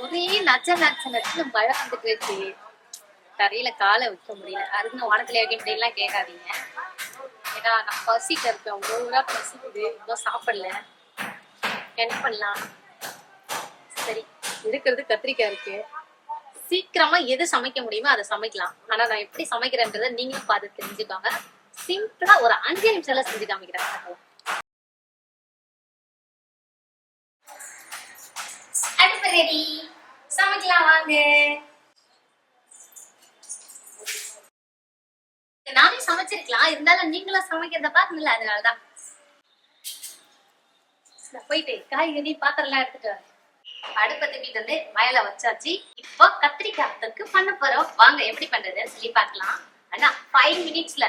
ஒரே நச்ச நச்ச நச்சு மழை வந்துட்டு இருக்கு. தரையில காலை வைக்க முடியல. அதுக்கு வானத்துல வைக்க முடியலாம் கேட்காதீங்க ஏன்னா நான் பசிக்க இருக்கேன். ஊரா பசிக்குது. இன்னும் சாப்பிடல. என்ன பண்ணலாம்? சரி இருக்கிறது கத்திரிக்காய் இருக்கு. சீக்கிரமா எது சமைக்க முடியுமோ அதை சமைக்கலாம். ஆனா நான் எப்படி சமைக்கிறேன்றதை நீங்களும் பார்த்து தெரிஞ்சுக்கோங்க. சிம்பிளா ஒரு அஞ்சு நிமிஷம்ல செஞ்சு காமிக்கிறேன். அடுப்பு ரெடி சமைக்கலாம் வாங்க. நானே சமைச்சிருக்கலாம். இருந்தாலும் நீங்களும் சமைக்கிறத பாத்துல அதனாலதான். நான் போயிட்டு காய்கறி பாத்திரம் எல்லாம் எடுத்துட்டு வரேன் அடுப்பை தூக்கிட்டு வந்து வயல வச்சாச்சு. இப்போ கத்திரிக்காய் தொக்கு பண்ண போறோம். வாங்க எப்படி பண்றதுன்னு சொல்லி பார்க்கலாம். ஆனா ஃபைவ் மினிட்ஸ்ல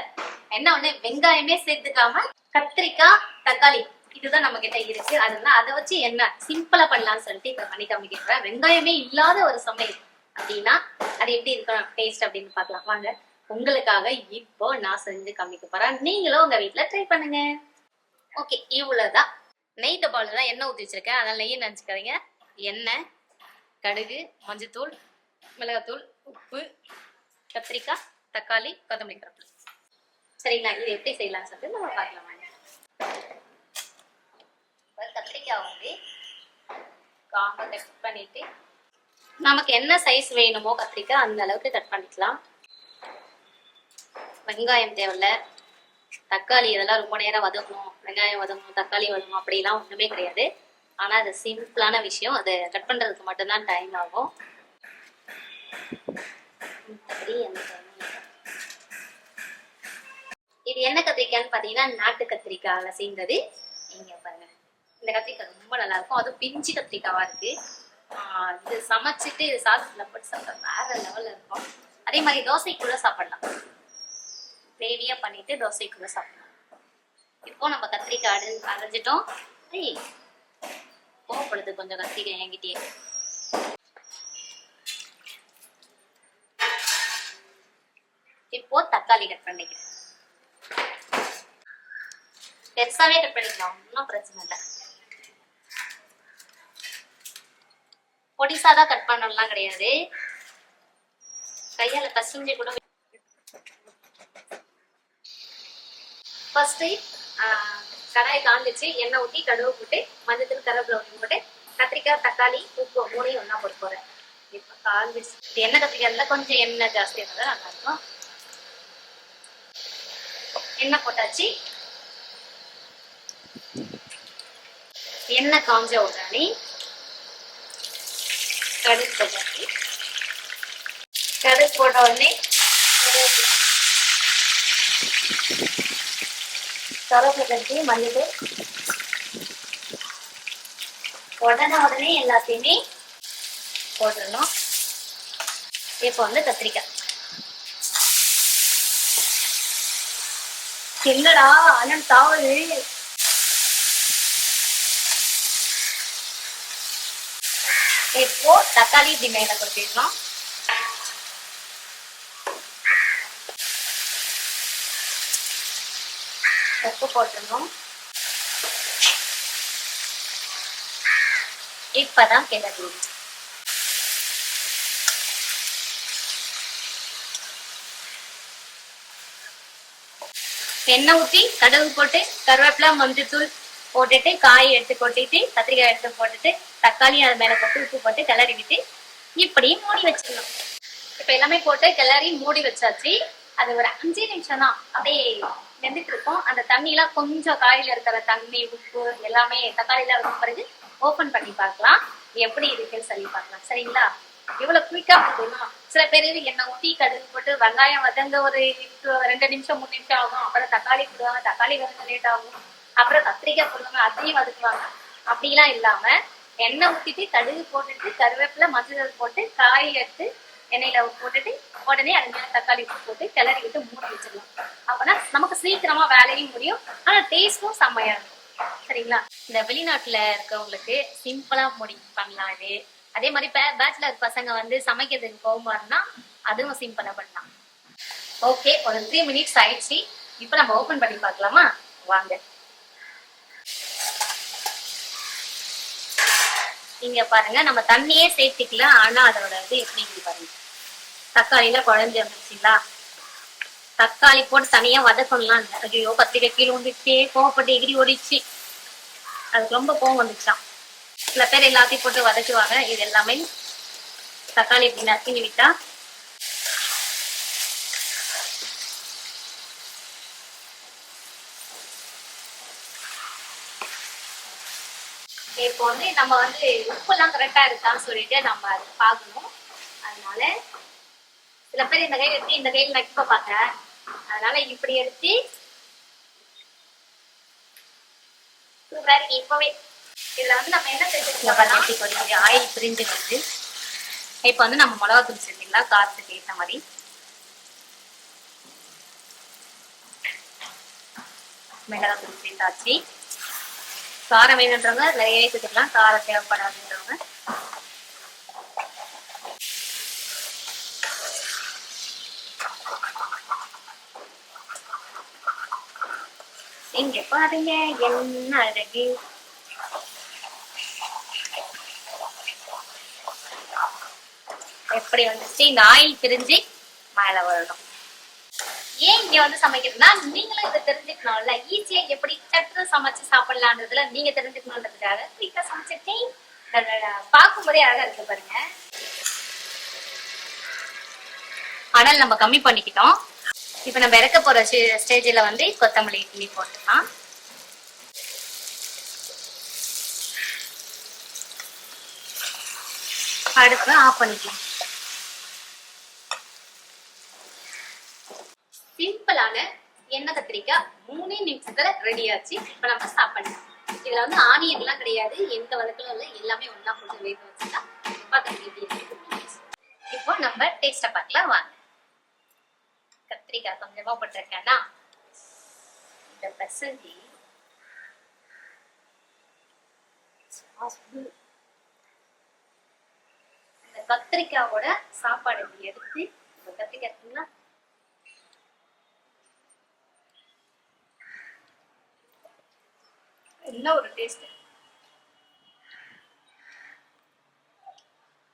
என்ன ஒண்ணு? வெங்காயமே சேர்த்துக்காம கத்திரிக்காய் தக்காளி. இதுதான் நம்ம கிட்ட இருக்கு அதனால அதை வச்சு என்ன? சிம்பிளா பண்ணலாம்னு சொல்லிட்டு இப்ப பண்ணி காமிக்கிறேன் வெங்காயமே இல்லாத ஒரு சமையல் அப்படின்னா அது எப்படி இருக்கும் டேஸ்ட் அப்படின்னு பாக்கலாம் வாங்க. உங்களுக்காக இப்போ நான் செஞ்சு காமிக்க போறேன். நீங்களும் உங்க வீட்டுல ட்ரை பண்ணுங்க. ஓகே இவ்வளவுதான். நெய் டப்பால தான் எண்ணெய் ஊற்றி வச்சிருக்கேன். அதனால நெய்யை நினச்சிக்காதீங்க. எண்ணெய் கடுகு மஞ்சத்தூள் மிளகாத்தூள் உப்பு கத்திரிக்காய் தக்காளி கொத்தமல்லி கருவேப்பிலை. சரிங்களா? இது எப்படி செய்யலாம்னு சொல்லிட்டு நம்ம பார்க்கலாம். வாங்க வந்து காம்பை கட் பண்ணிட்டு நமக்கு என்ன சைஸ் வேணுமோ கத்திரிக்காய் அந்த அளவுக்கு கட் பண்ணிக்கலாம். வெங்காயம் தேவையில்ல. தக்காளி இதெல்லாம் ரொம்ப நேரம் வதக்கணும். வெங்காயம் வதங்கணும் தக்காளி வதங்கணும் அப்படிலாம் ஒண்ணுமே கிடையாது. ஆனா அது சிம்பிளான விஷயம். அதை கட் பண்றதுக்கு மட்டும்தான் டைம் ஆகும். எந்த இது என்ன கத்திரிக்காய்ன்னு பாத்தீங்கன்னா நாட்டு கத்திரிக்காயில செய்தது இங்க பாருங்க. இந்த கத்திரிக்காய் ரொம்ப நல்லா இருக்கும் அதுவும் பிஞ்சு கத்திரிக்காவா இருக்கு. இது சமைச்சிட்டு இது சாதத்துல போட்டு சாப்பிட்டா வேற லெவல்ல இருக்கும். அதே மாதிரி தோசைக்குள்ள சாப்பிடலாம். கிரேவியா பண்ணிட்டு தோசைக்குள்ள சாப்பிடலாம். இப்போ நம்ம கத்திரிக்காய் அடு அரைஞ்சிட்டோம் ஏய் கோவப்படுது கொஞ்சம் கத்திரிக்காய் என்கிட்டயே. இப்போ தக்காளி கட் பண்ணிக்கிறேன். பெருசாவே கட் பண்ணிக்கலாம் ஒன்றும் பிரச்சனை இல்லை. பொடிசா தான் கட் பண்ணலாம் கிடையாது. கையால பசஞ்சு கூட ஃபர்ஸ்ட் கடாயை காஞ்சிச்சு எண்ணெய் ஊற்றி கடுகு போட்டு மஞ்சத்தூள் கருவேப்பிலை ஊற்றி போட்டு கத்திரிக்காய் தக்காளி உப்பு மூணையும் ஒன்றா போட்டு போகிறேன் இப்போ காஞ்சிச்சு எண்ணெய் கத்திரிக்காயில் கொஞ்சம் எண்ணெய் ஜாஸ்தியாக இருந்தால் நல்லா இருக்கும். எண்ணெய் போட்டாச்சு. எண்ணெய் காஞ்ச உடனே கடுகு போட்டாச்சு கடுகு போட்ட உடனே கருவேப்பிலை. கட்டி மல்லித்தூள். உடனே உடனே எல்லாத்தையுமே போட்டுடணும். இப்போ வந்து கத்திரிக்காய். என்னடா அண்ணன் தாவல் இப்போ தக்காளி இப்படி மேல உப்பு போட்டுருணும் இப்பதான் கிளறி. எண்ணெய் ஊத்தி கடுகு போட்டு கருவேப்பிலை மஞ்சத்தூள் போட்டுட்டு காய் எடுத்து கொட்டிட்டு கத்திரிக்காய் எடுத்து போட்டுட்டு தக்காளியும் அது மேல போட்டு உப்பு போட்டு கிளறி விட்டு இப்படி மூடி வச்சிடணும். இப்ப எல்லாமே போட்டு கிளறி மூடி வச்சாச்சு. அது ஒரு அஞ்சு நிமிஷம் தான் அப்படியே வெந்துட்டு இருக்கும். அந்த தண்ணியெல்லாம் கொஞ்சம் காயில இருக்கிற தண்ணி உப்பு எல்லாமே தக்காளில வந்த பிறகு ஓபன் பண்ணி பார்க்கலாம். எப்படி இருக்குன்னு சொல்லி பார்க்கலாம். சரிங்களா? இவ்வளவு குயிக்கா போதுமா சில பேர் எண்ணெய் ஊற்றி கடுகு போட்டு வெங்காயம் வதங்க ஒரு ரெண்டு நிமிஷம் மூணு நிமிஷம் ஆகும். அப்புறம் தக்காளி போடுவாங்க. தக்காளி வதங்க லேட் ஆகும். அப்புறம் கத்திரிக்காய் போடுவாங்க அதையும் வதக்குவாங்க. அப்படிலாம் இல்லாம எண்ணெய் ஊத்திட்டு கடுகு போட்டுட்டு கருவேப்பிலை மஞ்சள் போட்டு காய் எடுத்து எண்ணெயில போட்டுட்டு உடனே அது மேல தக்காளி உப்பு போட்டு கிளறி விட்டு மூடி வச்சிடலாம். அப்பனா நமக்கு சீக்கிரமா வேலையும் முடியும் ஆனா டேஸ்டும் செம்மையா இருக்கும். சரிங்களா? இந்த வெளிநாட்டுல இருக்கவங்களுக்கு சிம்பிளா முடி பண்ணலாம் இது அதே மாதிரி பேச்சுலர் பசங்க வந்து சமைக்கிறதுக்கு போகும்போதுனா அதுவும் சிம்பிளா பண்ணலாம். ஓகே ஒரு த்ரீ மினிட்ஸ் ஆயிடுச்சு. இப்போ நம்ம ஓபன் பண்ணி பார்க்கலாமா? வாங்க. இங்க பாருங்க நம்ம தண்ணியே சேர்த்துக்கல ஆனா அதோட இது எப்படி பாருங்க. தக்காளியில குழஞ்சு வந்துருச்சுங்களா தக்காளி போட்டு தனியா வதக்கணும்லாம் இல்லை. ஐயோ கத்திரிக்காய் கீழே வந்துட்டே கோவப்பட்டு எகிரி ஓடிச்சு அதுக்கு ரொம்ப கோவம் வந்துச்சான் சில பேர் எல்லாத்தையும் போட்டு வதக்குவாங்க. இது எல்லாமே தக்காளி இப்படி நசுங்கி விட்டா இப்போ வந்து நம்ம வந்து உப்புலாம் கரெக்டா இருக்கான்னு சொல்லிட்டு நம்ம அதை பார்க்கணும். அதனால சில பேர் இந்த கையில் எடுத்து இந்த கையில் நக்கி பார்ப்பாங்க அதனால இப்படி எடுத்து சூப்பரா இருக்கு இப்பவே. இதுல வந்து நம்ம என்ன செஞ்சுக்கலாம் ஆயில் பிரிஞ்சு வந்து இப்போ வந்து நம்ம மிளகாத்தூள் சேர்த்துக்கலாம் காரத்துக்கு ஏற்ற மாதிரி. மிளகாத்தூள் சேர்த்தாச்சு. காரம் வேணுன்றவங்க நிறைய சேர்த்துக்கலாம். காரம் தேவைப்படாதுன்றவங்க இங்க பாருங்க என்ன அழகு. எப்படி வந்துச்சு? இந்த ஆயில் பிரிஞ்சு மேல வரணும். ஏன் இங்க வந்து சமைக்கிறதுனா நீங்களும் இதை தெரிஞ்சுக்கணும்ல. ஈஸியா எப்படி சட்டு சமைச்சு சாப்பிடலான்றதுல நீங்க தெரிஞ்சுக்கணுன்றதுக்காக குயிக்கா சமைச்சிருக்கேன் பார்க்கும்போதே அழகா இருக்கு பாருங்க. ஆனால் நம்ம கம்மி பண்ணிக்கிட்டோம். இப்ப நம்ம இறக்க போற ஸ்டேஜ்ல வந்து கொத்தமல்லி கிள்ளி போட்டுக்கலாம். அடுப்பு ஆஃப் பண்ணிக்கலாம். சிம்பிளான எண்ணெய் கத்திரிக்காய் மூணே நிமிஷத்துல ரெடி ஆச்சு. இப்ப நம்ம சாப்பிடலாம் இதுல வந்து ஆனியன் எல்லாம் கிடையாது. எந்த வதக்கலும் இல்லை. எல்லாமே ஒன்னா போட்டு வேக வச்சுதான் பார்க்கறதுக்கு இப்போ நம்ம டேஸ்ட பார்க்கலாம். வாங்க. கத்திரிக்காய் கொஞ்சமா போட்டிருக்கேன்னா இந்த பெசஞ்சி இந்த கத்திரிக்காயோட சாப்பாடு எடுத்து கத்திரிக்காய் இருக்குங்களா என்ன ஒரு டேஸ்ட்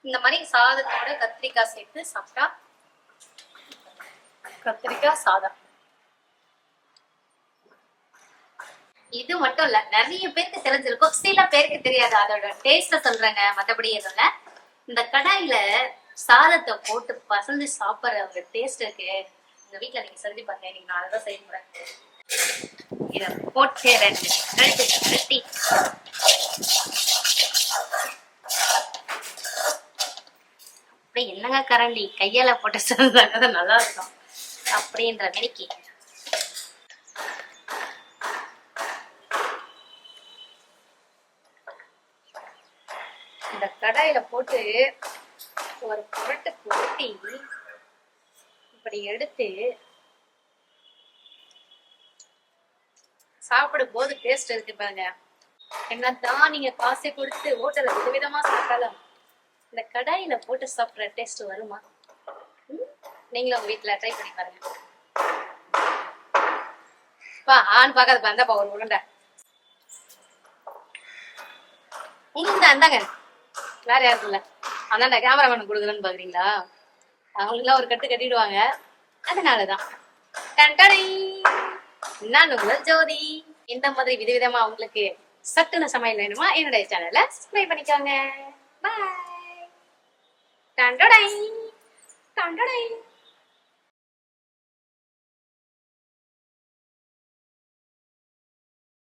இந்த மாதிரி சாதத்தோட கத்திரிக்காய் சேர்த்து சாப்பிட்டா கத்திரிக்காய் சாதம். இது மட்டும் இல்ல நிறைய பேருக்கு தெரிஞ்சிருக்கும். சில பேருக்கு தெரியாது அதோட டேஸ்ட சொல்றேங்க. மத்தபடி எதுவும் இல்ல. இந்த கடாயில சாதத்தை போட்டு பசந்து சாப்பிடுற ஒரு டேஸ்ட் இருக்கு. இந்த வீட்டுல நீங்க செஞ்சு பாருங்க. நீங்க நான் அதான் செய்ய போறேன். இத போட்டு ரெண்டு கழுத்து அப்படியே என்னங்க கரண்டி? கையால போட்டு செஞ்சாங்க நல்லா இருக்கும். அப்படின்ற மெனிக்கு இந்த கடாயில போட்டு ஒரு புரட்டு போட்டி இப்படி எடுத்து சாப்பிடும் போது டேஸ்ட் இருக்கு பாருங்க. என்னதான் நீங்க காசை கொடுத்து ஹோட்டல விதவிதமா சாப்பிட்டாலும் இந்த கடாயில போட்டு சாப்பிடுற டேஸ்ட் வருமா? நீங்களும் உங்க வீட்டுல ட்ரை பண்ணி பாருங்க. பா ஆண் பார்க்காத இருந்தாப்பா ஒரு உருண்டை. உங்களுக்கு தான் வேற யாருக்கும் இல்ல. அந்தாண்ட கேமராமேன் கொடுக்குறேன்னு பாக்குறீங்களா? அவங்களுக்குலாம் ஒரு கட்டு கட்டிடுவாங்க. அதனாலதான். டன்டடை. நான் உங்கள் ஜோதி. இந்த மாதிரி விதவிதமா உங்களுக்கு சட்டுன சமையல் வேணுமா என்னுடைய சேனலை சப்ஸ்கிரைப் பண்ணிக்கோங்க. பாய் டண்டடை டண்டடை